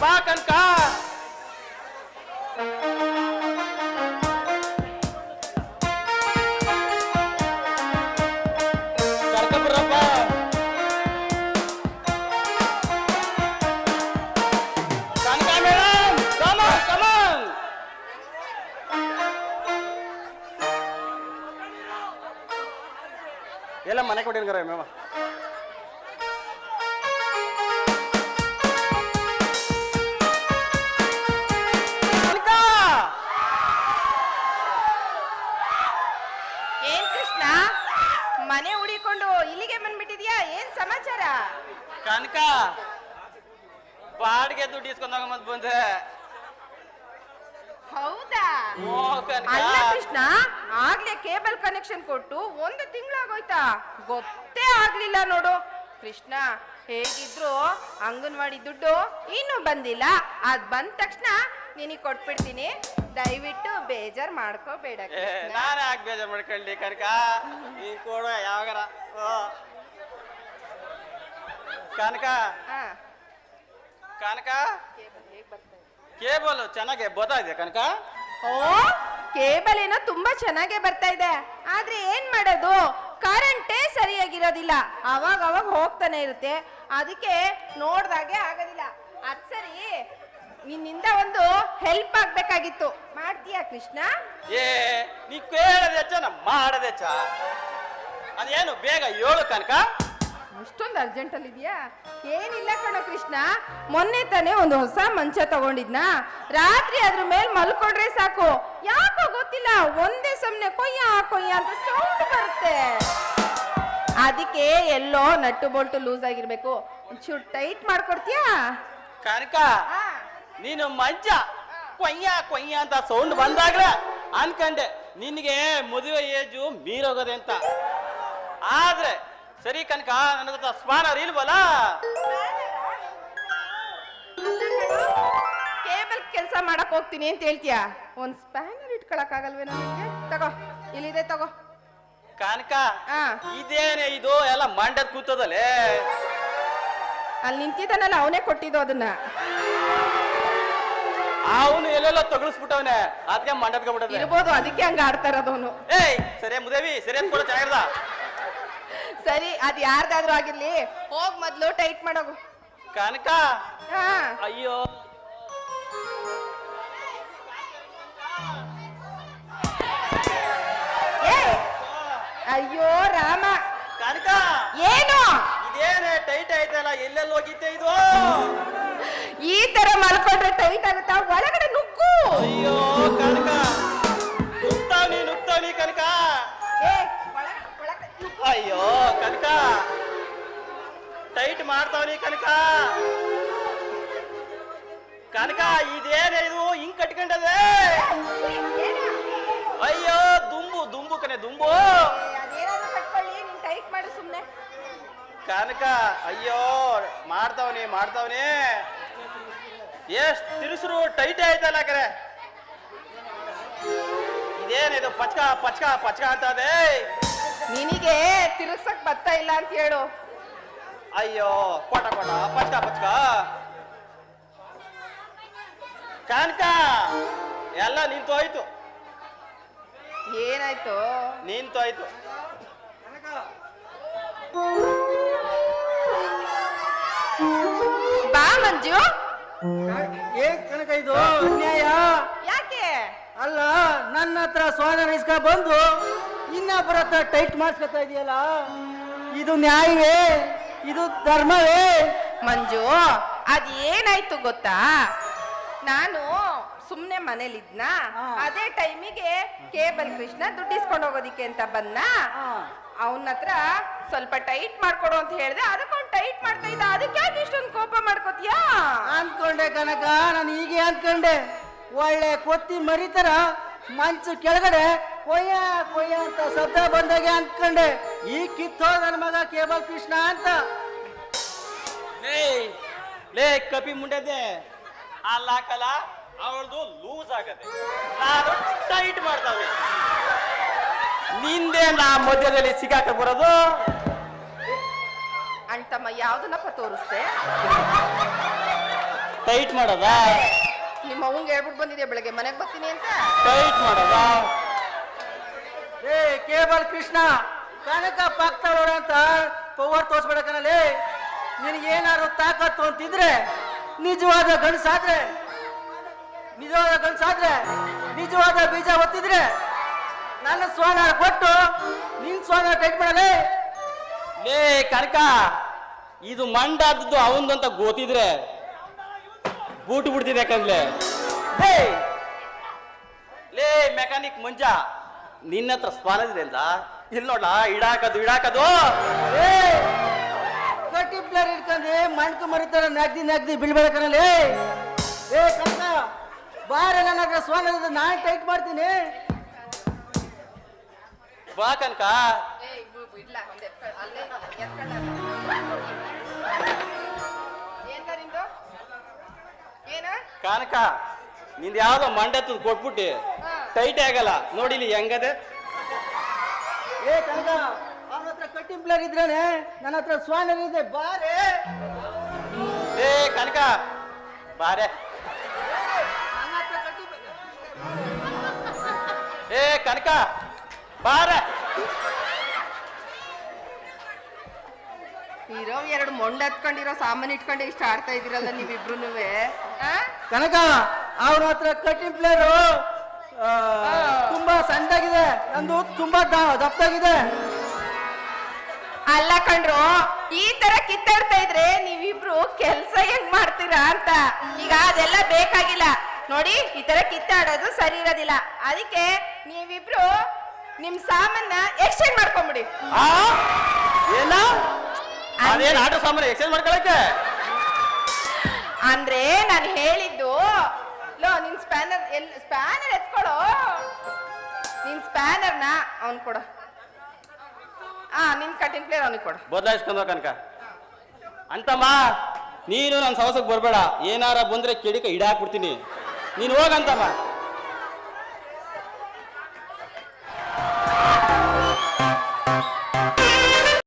ಬಾ Kanaka ಕರ್ಕೊಂಬರಪ್ಪ Kanaka madam come on come on ಎಲ್ಲ ಮನೆ ಕೊಟ್ಟಿರ್ಗಾರ ಮೇಮ ಏನ್ ಕೃಷ್ಣ? ಮನೆ ಉಳಿಕೊಂಡು ಇಲ್ಲಿಗೆ ಬಂದ್ಬಿಟ್ಟಿದ್ಯಾ? ಏನ್ ಸಮಾಚಾರ? ಕನಕ ಬಾಡಿಗೆ ದುಡ್ಡು ಇಸ್ಕೊಂಡಾಗ ಮತ್ ಬಂದೆ. ಹೌದಾ? ಓ ಕನಕ. ಅಲ್ಲ ಕೃಷ್ಣ ಆಗ್ಲೇ ಕೇಬಲ್ ಕನೆಕ್ಷನ್ ಕೊಟ್ಟು ಒಂದು ತಿಂಗಳಾಗೋಯ್ತಾ? ಗೊತ್ತೇ ಆಗ್ಲಿಲ್ಲ ನೋಡು. ಕೃಷ್ಣ ಹೇಗಿದ್ರು ಅಂಗನವಾಡಿ ದುಡ್ಡು ಇನ್ನೂ ಬಂದಿಲ್ಲ. ಅದ್ ಬಂದ ತಕ್ಷಣ ನಿನಗ್ ಕೊಟ್ಬಿಡ್ತೀನಿ. ಬೇಜಾರ್ ಮಾಡ್ಕೋಬೇಡ ನಾನು ಯಾಕೆ ಬೇಜಾರ್ ಮಾಡ್ಕೊಂಡಿ ಕನಕ? ನೀನ್ ಕೊಡು ಯಾವಾಗರ. ಕನಕ? ಹಾ, ಕನಕ? ಕೇಬಲ್ ಚೆನ್ನಾಗಿ ಬರ್ತಾ ಇದೆ? ಕನಕ? ಓ ಕೇಬಲ್ ಏನೋ ತುಂಬಾ ಚೆನ್ನಾಗೇ ಬರ್ತಾ ಇದೆ. ಆದ್ರೆ ಏನ್ ಮಾಡೋದು? ಕರೆಂಟೇ ಸರಿಯಾಗಿರೋದಿಲ್ಲ. ಅವಾಗ ಅವಾಗ ಹೋಗ್ತಾನೆ ಇರುತ್ತೆ. ಅದಕ್ಕೆ ನೋಡ್ದಾಗೆ ಆಗೋದಿಲ್ಲ. ಅದ್ ಸರಿ. ನಿನ್ನಿಂದ ಒಂದು ಹೆಲ್ಪ್ ಆಗ್ಬೇಕಾಗಿತ್ತು. ಮಾಡ್ತೀಯಾ ಕೃಷ್ಣ? ಏ ನೀ ಕೇಳದೆ ಚ ನಾ ಮಾಡದೆ ಚಾ. ಅದೇನು ಬೇಗ ಏಳು ಕನಕ? ಅಷ್ಟೊಂದು ಅರ್ಜೆಂಟ್ ಅಲ್ಲಿ ಇದೆಯಾ? ಏನಿಲ್ಲ ಕಣೋ ಕೃಷ್ಣ. ಮೊನ್ನೆ ತಾನೇ ಒಂದು ಹೊಸ ಮಂಚ ತಗೊಂಡಿದ್ನಾ? ರಾತ್ರಿ ಅದ್ರ ಮೇಲೆ ಮಲ್ಕೊಂಡ್ರೆ ಸಾಕು. ಯಾಕೋ ಗೊತ್ತಿಲ್ಲ ಒಂದೇ ಸಮನೆ ಕೊಯ್ಯ ಕೊಯ್ಯ ಅಂತ ಸೌಂಡ್ ಬರುತ್ತೆ. ಅದಕ್ಕೆ ಎಲ್ಲೋ ನಟ್ಟು ಬೋಲ್ಟು ಲೂಸ್ ಆಗಿರ್ಬೇಕು. ಒಂಚೂರು ಟೈಟ್ ಮಾಡ್ಕೊಡ್ತೀಯಾ? ಕನಕ ಆ, ನೀನು ಮಂಚ ಕೊಯ್ಯ ಕೊಯ್ಯ ಅಂತ ಸೌಂಡ್ ಬಂದಾಗ್ಲೇ ಅನ್ಕಂಡೆ. ನಿನಗೆ ಮದುವೆ ಏಜು ಮೀರೋಗದೆ ಅಂತ. ಆದ್ರೆ ಸರಿ ಕನಕ ನನ್ನ ಹತ್ರ ಸ್ಪಾನರ್ ಇಲ್ವಲ್ಲ ಕೇಬಲ್ ಕೆಲಸ ಮಾಡಕ್ ಹೋಗ್ತೀನಿ ಅಂತ ಹೇಳ್ತೀಯ? ಒಂದ್ ಸ್ಪ್ಯಾನರ್ ಇಟ್ಕೊಳಕ್ ಆಗಲ್ವೇನೋ ನಿನ್ಗೆ ತಗೋ ಇಲ್ಲಿದೆ ತಗೋ. ಕನಕ ಆ ಇದೇನೆ ಇದು? ಎಲ್ಲ ಮಂಡದ್ ಕೂತದಲ್ಲೇ. ಅಲ್ಲಿ ನಿಂತಿದ್ದಾನಲ್ಲ ಅವನೇ ಕೊಟ್ಟಿದ್ದು ಅದನ್ನ. ಅವನು ಎಲ್ಲೆಲ್ಲ ತಗಲಿಸ್ಬಿಟ್ಟವನೆ. ಅದಕ್ಕೆ ಮಂಡದ್ಕೊಂಡ್ಬಿಟ್ಟದೆ ಇರ್ಬೋದು ಅದಕ್ಕೆ ಹಂಗ ಆಡ್ತಾ ಇರೋದವನು ಏಯ್ ಸರಿ ಮುದೇವಿ ಸರಿ ಅಂತ ಚೆನ್ನಾಗಿರ್ದ. ಸರಿ ಅದ್ ಯಾರ್ದಾದ್ರೂ ಆಗಿರ್ಲಿ ಹೋಗ್ ಮೊದ್ಲು ಟೈಟ್ ಮಾಡೋಗು. ಕನಕ? ಹಾ. ಅಯ್ಯೋ. ಏ ಅಯ್ಯೋ ರಾಮ. ಕನಕ? ಏನು? ಇದೇನೆ ಟೈಟ್ ಆಯ್ತಲ್ಲ ಎಲ್ಲೆಲ್ಲಿ ಹೋಗಿದ್ದೆ ಇದು? ತರ ಮಲ್ಕೊಂಡ್ರೆ ಟೈಟ್ ಆಗುತ್ತ? ಒಳಗಡೆ ನುಗ್ಗು. ಅಯ್ಯೋ ಕನಕ. ನುಗ್ತಾವ್ನಿ ನುಗ್ತಾವ್ನಿ ಕನಕ. ಅಯ್ಯೋ ಕನಕ. ಟೈಟ್ ಮಾಡ್ತಾವ್ನಿ ಕನಕ. ಕನಕ ಇದೇನೆ ಇದು? ಹಿಂಗ್ ಕಟ್ಕೊಂಡದೆ? ಅಯ್ಯೋ ದುಂಬು ದುಂಬು ಕನೆ ದುಂಬು. ಕನಕ ಅಯ್ಯೋ ಮಾಡ್ತಾವನಿ ಮಾಡ್ತಾವ್ನಿ. ಎಷ್ಟ್ ತಿರುಸರು ಟೈಟ್ ಆಯ್ತಲ್ಲ ಕರೆ. ಇದೇನಿದು ಪಚ್ಕ ಪಚ್ಕ ಪಚ್ಕ ಅಂತದೆ ನಿನಗೆ ತಿರುಗ್ಸಕ್ ಬರ್ತಾ ಇಲ್ಲ ಅಂತ ಹೇಳು. ಅಯ್ಯೋ ಕೊಟ ಕೊಟ ಪಚ್ಕ ಪಚ್ಕ. ಕನಕ ಎಲ್ಲ ನಿಂತೋಯ್ತು ಏನಾಯ್ತು? ನಿಂತೋಯ್ತು ಬಾ ಮಂಜು. ಏನ್ ಕನಕ ಇದು? ಅನ್ಯಾಯ? ಯಾಕೆ? ಅಲ್ಲ ನನ್ನ ಹತ್ರ ಸ್ವಾನ ಇಸ್ಕ ಬಂದು ಇನ್ನೊಬ್ಬರ ಹತ್ರ ಟೈಟ್ ಮಾಡಿಸ್ಕೊತಾ ಇದೆಯಲ್ಲ? ಇದು ನ್ಯಾಯವೇ? ಇದು ಧರ್ಮವೇ? ಮಂಜು ಅದ್ ಏನಾಯ್ತು ಗೊತ್ತಾ? ನಾನು ಸುಮ್ನೆ ಮನೇಲಿದ್ನ. ಅದೇ ಟೈಮಿಗೆ ಕೇಬಲ್ ಕೃಷ್ಣ ದುಡ್ಡಿಸ್ಕೊಂಡು ಹೋಗೋದಿಕ್ಕೆ ಅಂತ ಬಂದ ಅವನ ಹತ್ರ ಸ್ವಲ್ಪ ಟೈಟ್ ಮಾಡ್ಕೊಡು ಅಂತ ಹೇಳಿದೆ. ಅದಕ್ಕೊಂದು ಟೈಟ್ ಮಾಡ್ತಾ ಇದ್ದ. ಅದಕ್ಕೆ ಯಾಕೆ ಇಷ್ಟೊಂದು ಕೋಪ ಮಾಡ್ಕೋತೀಯಾ? ಅನ್ಕೊಂಡೆ ಕನಕ ನಾನು ಹೀಗೆ ಅನ್ಕೊಂಡೆ ಒಳ್ಳೆ ಕೊತ್ತಿ ಮರಿತರ ಮಂಚು ಕೆಳಗಡೆ ಕೊಯ್ಯ ಕೊಯ್ಯ ಅಂತ ಶಬ್ದ ಬಂದಾಗೆ ಅನ್ಕೊಂಡೆ ಈ ಕಿತ್ತೋ ನನ್ನ ಮಗ ಕೇಬಲ್ ಕೃಷ್ಣ ಅಂತ. ಲೇ ಲೇ ಕಪಿ ಮುಂಡೆದೆ ಅಲ್ಲ ಕಲ ಅವಳದು ಲೂಸ್ ಆಗದೆ. ನಾನು ನಿಂದೆ ನಾ ಮಧ್ಯದಲ್ಲಿ ಸಿಗಾಕ ಬರೋದು? ಅಣ್ತಮ್ಮ ಯಾವ್ದನ್ನಪ್ಪ ತೋರಿಸ್ತೇ ಟೈಟ್ ಮಾಡೋದಾ? ನಿಮ್ಮ ಅವಂಗೆ ಹೇಳ್ಬಿಟ್ಟು ಬಂದಿದೆ ಬೆಳಗ್ಗೆ? ಮನೆಗೆ ಬರ್ತೀನಿ ಅಂತ? ಟೈಟ್ ಮಾಡೋದ? ಏ ಕೇಬಲ್ ಕೃಷ್ಣ ಕನಕ ಪಾಕ್ತಾಳೋಡ ಅಂತ ಪವರ್ ತೋರಿಸ್ಬೇಡ ಕಣಲೇ ನಿನಗೇನಾದ್ರು ತಾಕತ್ತು ಅಂತಿದ್ರೆ ನಿಜವಾದ ಗಂಡಸಾದ್ರೆ ನಿಜವಾದ ಗಂಡಸಾದ್ರೆ ನಿಜವಾದ ಬೀಜ ಒತ್ತಿದ್ರೆ ನನ್ನ ಸ್ವಾನ ಕೊಟ್ಟು ನಿನ್ ಸ್ವಾನ ಟೈಟ್ ಮಾಡಲೇ? ಲೇ ಕನಕ ಇದು ಮಂಡಾದದ್ದು ಅವಂದು ಅಂತ ಗೊತ್ತಿದ್ರೆ ಬೂಟ್ ಬಿಡ್ತಿದೆ ಯಾಕಂದ್ಲೆ ಹೇ! ಲೇ ಮೆಕ್ಯಾನಿಕ್ ಮುಂಜ ನಿನ್ನ ಹತ್ರ ಸ್ವಾನದಿದೆ ಅಂತ ಇಲ್ಲಿ ನೋಡ ಇಡಾಕದು ಇಡಾಕದು. ಏ! ಕಟ್ಟಿ ಪ್ಲೇರ್ ಇಟ್ಕೊಂಡು ಮಣ್ಕು ಮರಿತಾರ ನಗ್ದಿ ನಗ್ದಿ ಬೀಳ್ಬೇಡ ಬಾರ ಏ ಕನಕ ಬಾರೆ ನನ್ನ ಹತ್ರ ಸ್ವಾನ ನಾನು ನಾನ್ ಟೈಟ್ ಮಾಡ್ತೀನಿ. ನಿಂದು? ಏನ? ಕನಕ ನಿಂದ ಯಾವ್ದೋ ಮಂಡತ್ತದ ಕೊಟ್ಬಿಟ್ಟು. ಟೈಟ್ ಆಗಲ್ಲ. ನೋಡಿಲಿ ಹೆಂಗದೆ. ಏ ಕನಕ ಅವ್ರ ಹತ್ರ ಕಟ್ಟಿಂಗ್ ಇದ್ರೇನೆ ನನ್ನ ಹತ್ರ ಸ್ವಾನ ಇದೆ ಬಾರೆ. ಏ ಕನಕ ಬಾರೆ. ಏ ಕನಕ. ಬಾರೆ. ಇರೋ ಎರಡು ಮೊಂಡ ಹತ್ಕೊಂಡಿರೋ ಸಾಮಾನು ಇಟ್ಕೊಂಡು ಇಷ್ಟ ಆಡ್ತಾ ಇದೀರಲ್ಲ ನೀವಿಬ್ರು? ಕನಕ ಅವ್ರ ಹತ್ರ ಕಟ್ಟಿಂಗ್ ಪ್ಲೇರು ತುಂಬಾ ಸಣ್ಣದಾಗಿದೆ. ನಂದು ತುಂಬಾ ದಪ್ಪದಾಗಿದೆ ಅಲ್ಲ ಕಂಡ್ರು ಈ ತರ ಕಿತ್ತಾಡ್ತಾ ಇದ್ರೆ ನೀವಿಬ್ರು ಕೆಲ್ಸ ಹೆಂಗ್ ಮಾಡ್ತೀರಾ ಅಂತ. ಈಗ ಅದೆಲ್ಲ ಬೇಕಾಗಿಲ್ಲ. ನೋಡಿ ಈ ತರ ಕಿತ್ತಾಡೋದು ಸರಿ ಇರೋದಿಲ್ಲ. ಅದಕ್ಕೆ ನೀವಿಬ್ರು ನಿಮ್ ಸಾಮಾನ ಎಕ್ಸ್ಚೇಂಜ್ ಮಾಡ್ಕೊಂಬಿಡಿ. ಆ? ಏನ? ಅದೇನ್ ಆಟೋ ಸಾಮಾನು ಎಕ್ಸ್ಚೇಂಜ್ ಮಾಡ್ಕೊಳಕ್ಕೆ? ಅಂದ್ರೆ ನಾನು ಹೇಳಿದ್ದು ಲೋ ನಿನ್ ಸ್ಪ್ಯಾನರ್ ಎಲ್ ಸ್ಪ್ಯಾನರ್ ಎತ್ಕೊಳ್ಳೋ ನಿನ್ ಸ್ಪ್ಯಾನರ್ನ ಅವ್ನ್ ಕೊಡು. ಆ ನಿನ್ ಕಟಿಂಗ್ ಪ್ಲೇಯರ್ ಅವನಿಗೆ ಕೊಡು. ಬದಲಾಯಿಸ್ಕೊಂಡು ಕನಕ. ಅಂತಮ್ಮ ನೀನು ನನ್ನ ಸವಸಕ್ಕೆ ಬರಬೇಡ. ಏನಾರ ಬಂದ್ರೆ ಕೆಡಿಕ ಇಡಾಕ್ಬಿಡ್ತೀನಿ ನೀನು ಹೋಗಂತಮ್ಮ